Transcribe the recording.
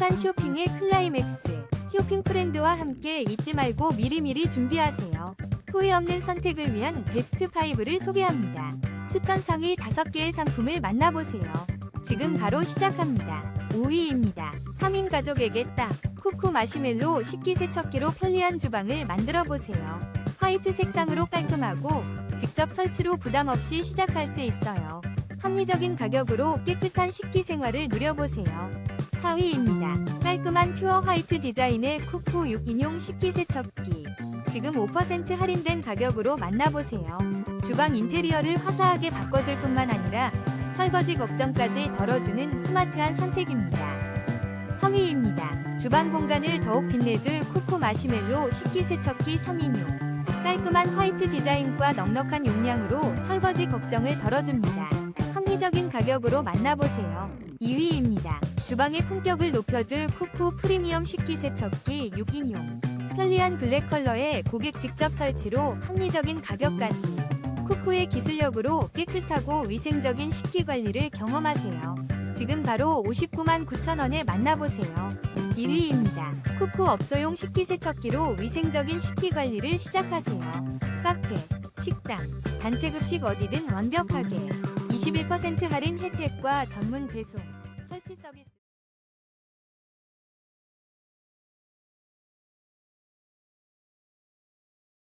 행복한 쇼핑의 클라이맥스. 쇼핑 프렌드와 함께 잊지 말고 미리미리 준비하세요. 후회 없는 선택을 위한 베스트 5를 소개합니다. 추천 상위 5개의 상품을 만나보세요. 지금 바로 시작합니다. 5위입니다. 3인 가족에게 딱 쿠쿠 마시멜로 식기세척기로 편리한 주방을 만들어 보세요. 화이트 색상으로 깔끔하고 직접 설치로 부담 없이 시작할 수 있어요. 합리적인 가격으로 깨끗한 식기 생활을 누려보세요. 4위입니다. 깔끔한 퓨어 화이트 디자인의 쿠쿠 6인용 식기 세척기. 지금 5% 할인된 가격으로 만나보세요. 주방 인테리어를 화사하게 바꿔줄 뿐만 아니라 설거지 걱정까지 덜어주는 스마트한 선택입니다. 3위입니다. 주방 공간을 더욱 빛내줄 쿠쿠 마시멜로 식기세척기 3인용. 깔끔한 화이트 디자인과 넉넉한 용량으로 설거지 걱정을 덜어줍니다. 합리적인 가격으로 만나보세요. 2위입니다. 주방의 품격을 높여줄 쿠쿠 프리미엄 식기세척기 6인용. 편리한 블랙 컬러의 고객 직접 설치로 합리적인 가격까지. 쿠쿠의 기술력으로 깨끗하고 위생적인 식기 관리를 경험하세요. 지금 바로 59만 9천원에 만나보세요. 1위입니다. 쿠쿠 업소용 식기세척기로 위생적인 식기 관리를 시작하세요. 카페, 식당, 단체급식 어디든 완벽하게 21% 할인 혜택과 전문 배송, 설치 서비스